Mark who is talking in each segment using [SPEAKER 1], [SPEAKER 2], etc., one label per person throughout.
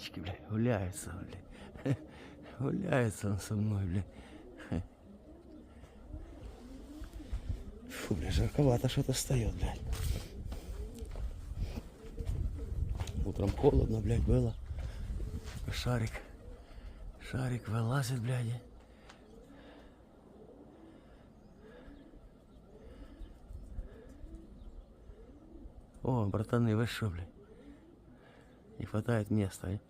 [SPEAKER 1] річки, блядь, гуляється, блядь. Гуляється он со мною, блядь. Фу, блядь, жарковато что-то встает, блядь. Утром холодно, блядь, было. Шарик. Шарик вылазит, блядь. О, братаны, вы что, блядь? Не хватает места, а?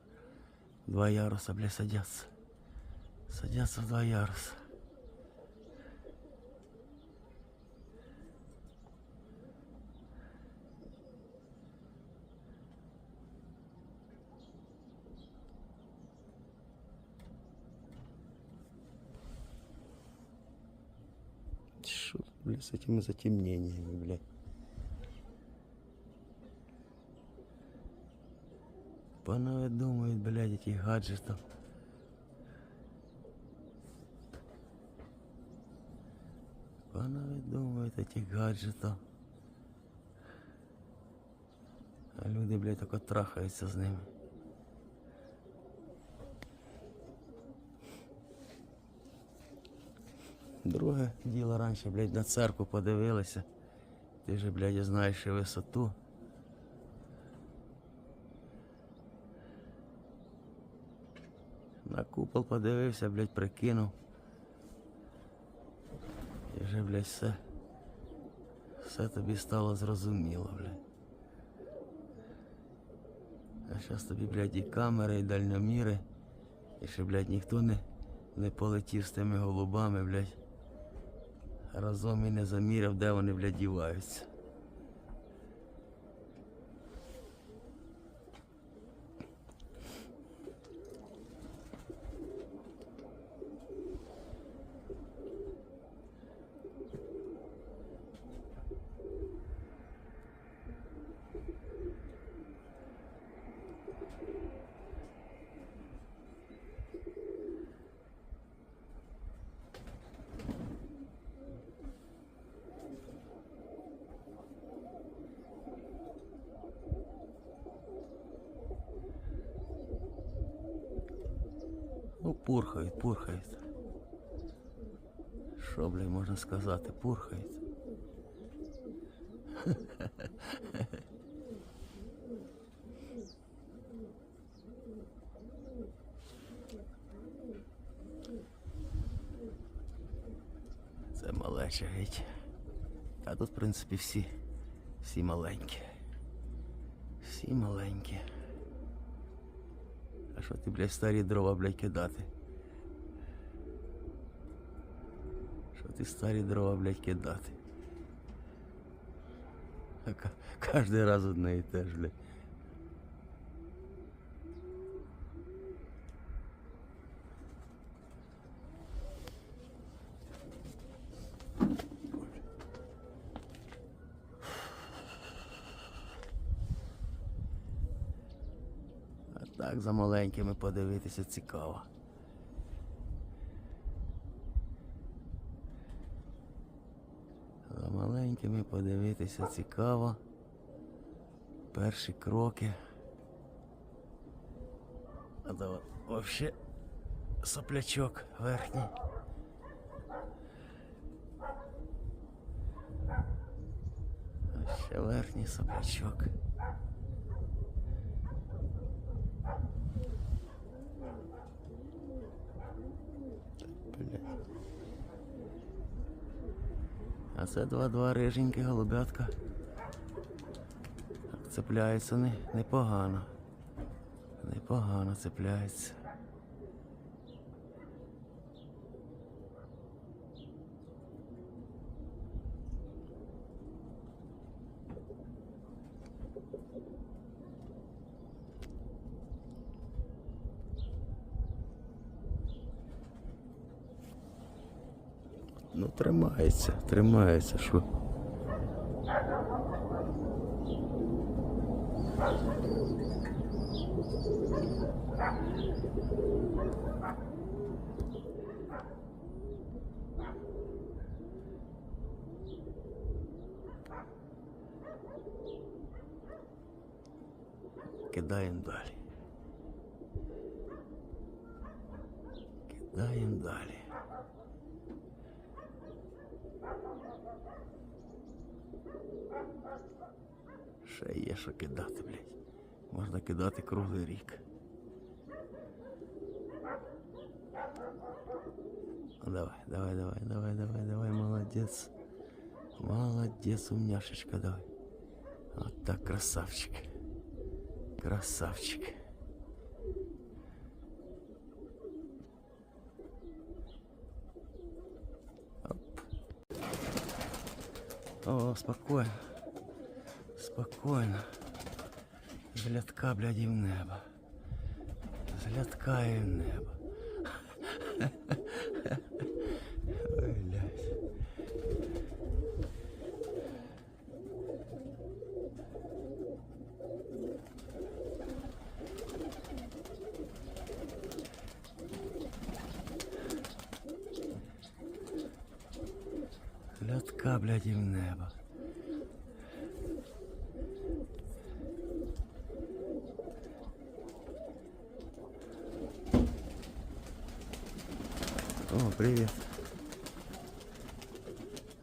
[SPEAKER 1] Два яруса, блядь, садятся. Садятся в два яруса. Что, блядь, с этими затемнениями, блядь? Панове думають, блядь, яких гаджетів. Панове думають, яких гаджетів. А люди, блядь, тільки трахаються з ними. Друге діло раніше, блядь, на церкву подивилися. Ти же, блядь, знаєш і висоту. На купол подивився, блядь, прикинув. І вже, блядь, все. Все тобі стало зрозуміло, блядь. А зараз тобі, блядь, і камери, і дальноміри. І ще, блядь, ніхто не, не полетів з тими голубами, блядь. Разом і не заміряв, де вони, блядь, діваються. Ну, пурхають, пурхають. Що, блядь, можна сказати, пурхають. Це малеча геть. А тут, в принципі, всі, всі маленькі. Всі маленькі. А що ти, блядь, старі дрова, блядь, кидати? Що ти старі дрова, блядь, кидати? Кожний раз одне і те ж, блядь. А так за маленькими подивитися цікаво. За маленькими подивитися цікаво. Перші кроки. А то взагалі соплячок верхній. Ще верхній соплячок. А це два-два риженькі голубятка. Так, Цепляються не, непогано. Непогано цепляються. Ну тримається, тримається, що. Кидаємо далі. Кидаємо далі. Ще є що кидати, блядь. Можна кидати круглий рік. Ну, давай, давай, давай, давай, давай, давай, молодец. Молодец, умняшечка, давай. Вот так, красавчик. Красавчик. О, спокойно. Спокойно. Злятка, блядь, і в небо. Злятка і в небо. блядь, і в небо. О, привіт.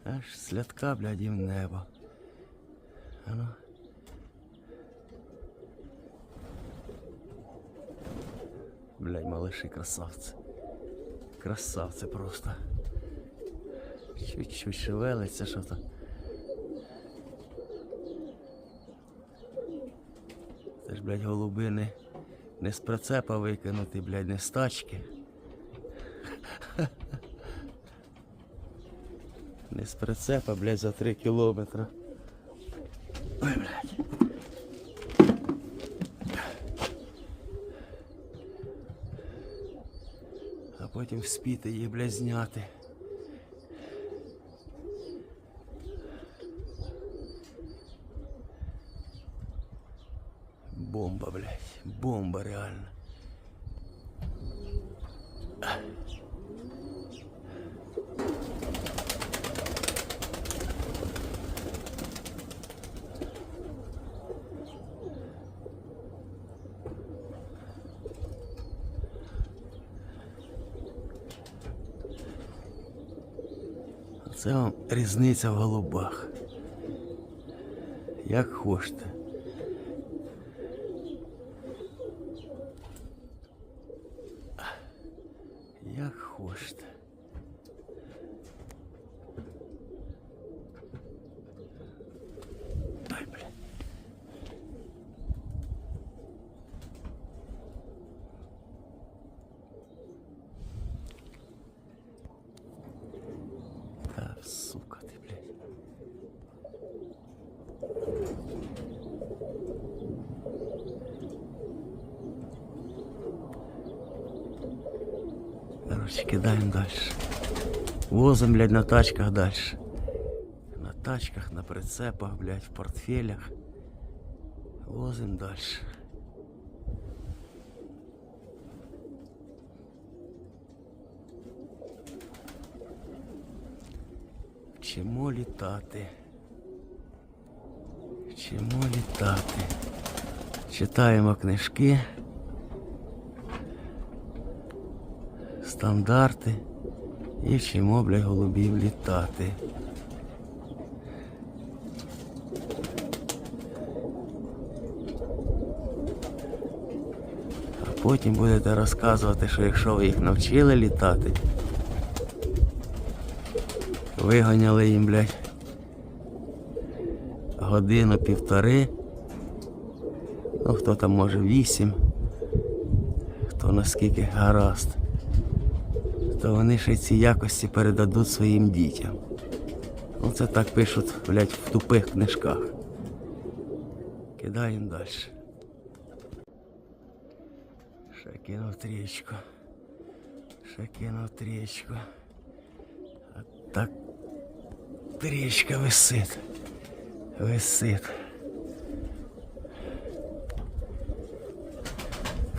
[SPEAKER 1] Аж слядка, блядь, і в небо. А ну. Блядь, малыши красавці. Красавці просто. Чуть-чуть шевелиться що-то. Це ж, блядь, голуби не, не з прицепа викинути, блядь, не з тачки. Не з прицепа, блядь, за три кілометри. Ой, блядь. А потім вспіти їх, блядь, зняти. Бомба, блядь. Бомба, реально. Це вам різниця в голубах. Як хочете. Як хочете. Ай, блядь. Та, сука ти, блядь. Короче, кидаем дальше. Возим, блядь, на тачках дальше. На тачках, на прицепах, блядь, в портфелях. Возим дальше. Вчимо літати. Вчимо літати. Читаємо книжки. Стандарти і вчимо, бля, голубів літати. А потім будете розказувати, що якщо ви їх навчили літати, виганяли їм, блядь, годину півтори, ну хто там може вісім, хто наскільки гаразд то вони ще ці якості передадуть своїм дітям. Ну це так пишуть, блядь, в тупих книжках. Кидаємо далі. Ще кинув трічку. Ще кинув трічку. А так трічка висить. Висить.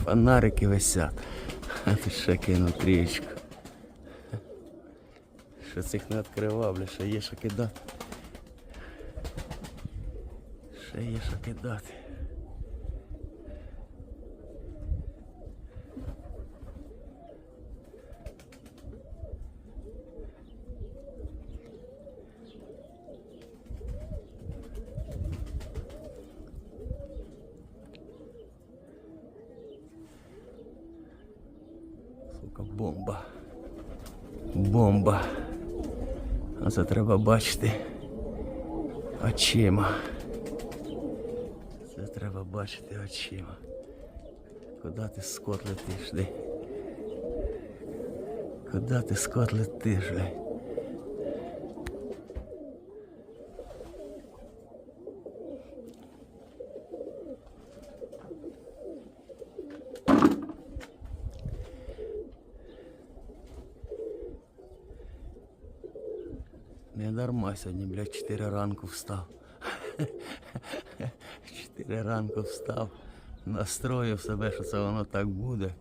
[SPEAKER 1] Фонарики висять. А ти ще кинув трічку. Що їх не відкривав, бля, ще є що кидати. Ще є що кидати. Бомба. Бомба. А це треба бачити очима. Це треба бачити очима. Куди ти скот летиш, де? Куди ти скот летиш, блядь? Дарма сьогодні, блядь, 4 ранку встав. 4 ранку встав, настроїв себе, що це воно так буде.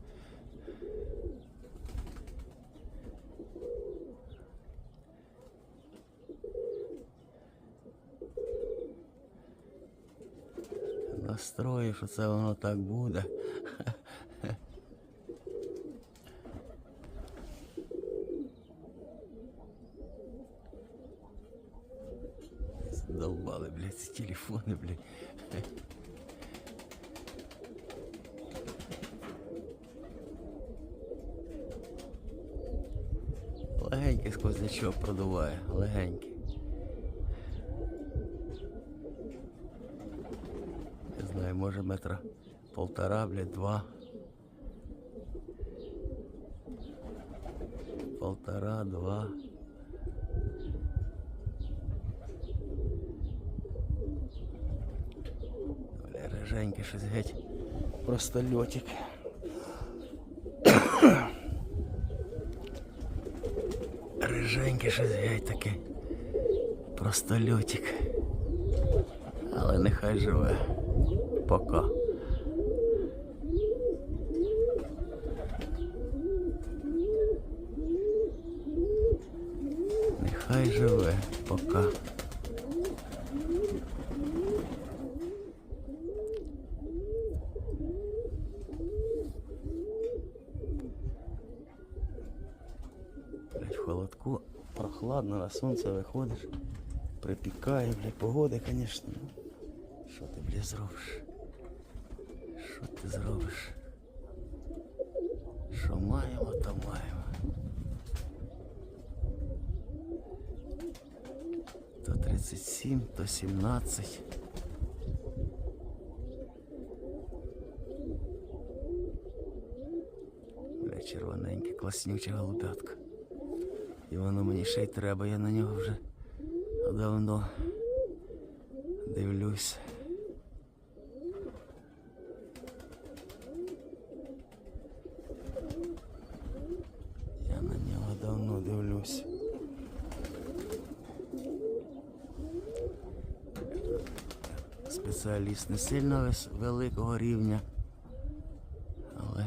[SPEAKER 1] Настроїв, що це воно так буде. Задолбали, блядь, ці телефони, блядь. Легенький сквознячок продуває, легенький. Не знаю, може метра полтора, блядь, два. Полтора, два. Бля, риженький щось геть. Просто льотик. Риженький щось геть таке. Просто лютик. Але нехай живе. Пока. Нехай живе. Пока. Сонце виходиш, припікає, блядь, погода, звісно. Що ти, блядь, зробиш? Що ти зробиш? Що маємо, то маємо. То 37, то 17. Бля, червоненьке, класнюча голубятка. І воно мені ще й треба, я на нього вже давно дивлюсь. Я на нього давно дивлюсь. Спеціаліст не сильно великого рівня, але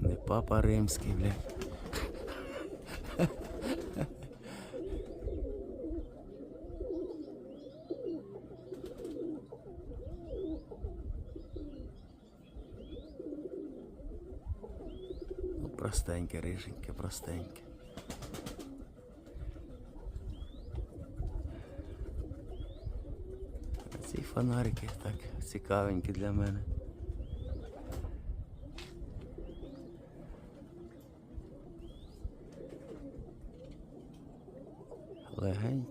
[SPEAKER 1] не папа римський, блядь. Ну, простеньке, риженьке, простеньке. Ці фонарики так цікавенькі для мене.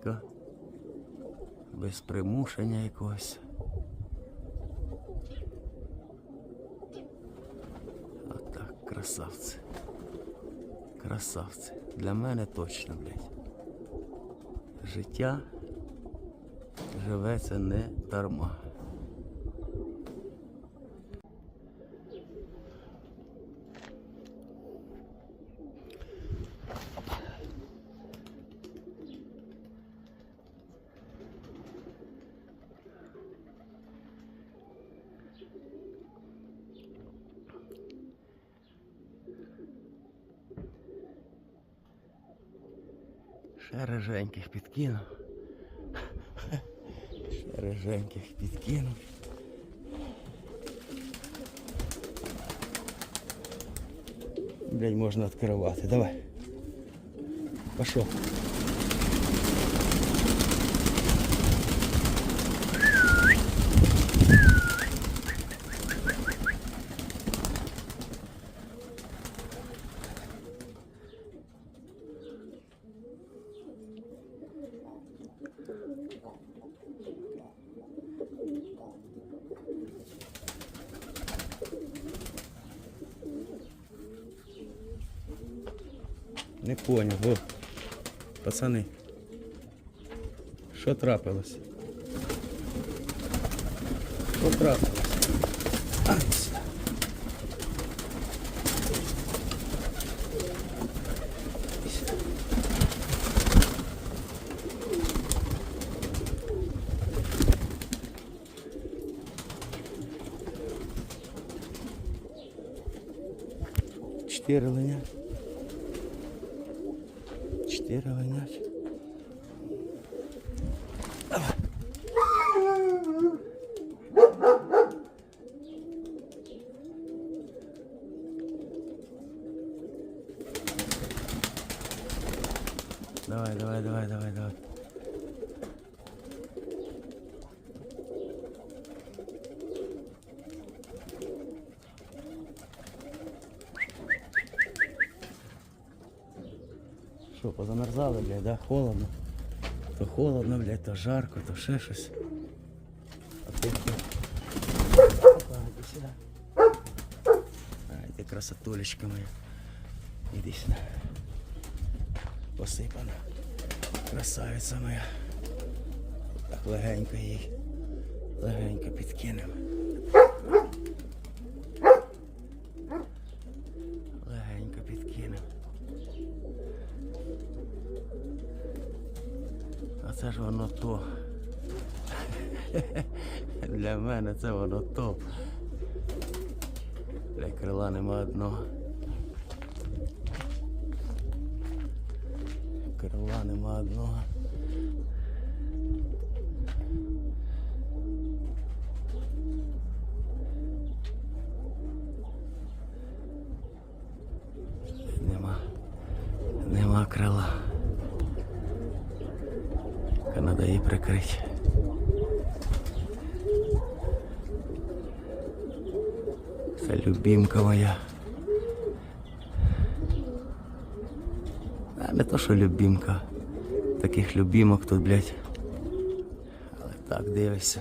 [SPEAKER 1] Легенько, без примушення якогось. Отак, красавці. Красавці. Для мене точно, блядь. Життя живеться не дарма. риженьких підкинув. Ще риженьких підкинув. Блять, можна відкривати. Давай. Пошел. Не понял, во. Пацани. Що трапилось? Що трапилось? А, сюди. Чотири линя. Позамерзали, блядь, да? Холодно. То холодно, блядь, то жарко, то ще щось. А хто? Опа, іди сюди. Ай, ти красотулечка моя. Іди сюди. Посипана. Красавиця моя. Так легенько їй. Легенько підкинемо. Легенько підкинемо. А це ж воно то. Для мене це воно то. Для крила нема одного. Крила нема одного. Нема. Нема крила. Треба її прикрити. Це любімка моя. А не то, що любімка. Таких любімок тут, блядь. Але так дивишся.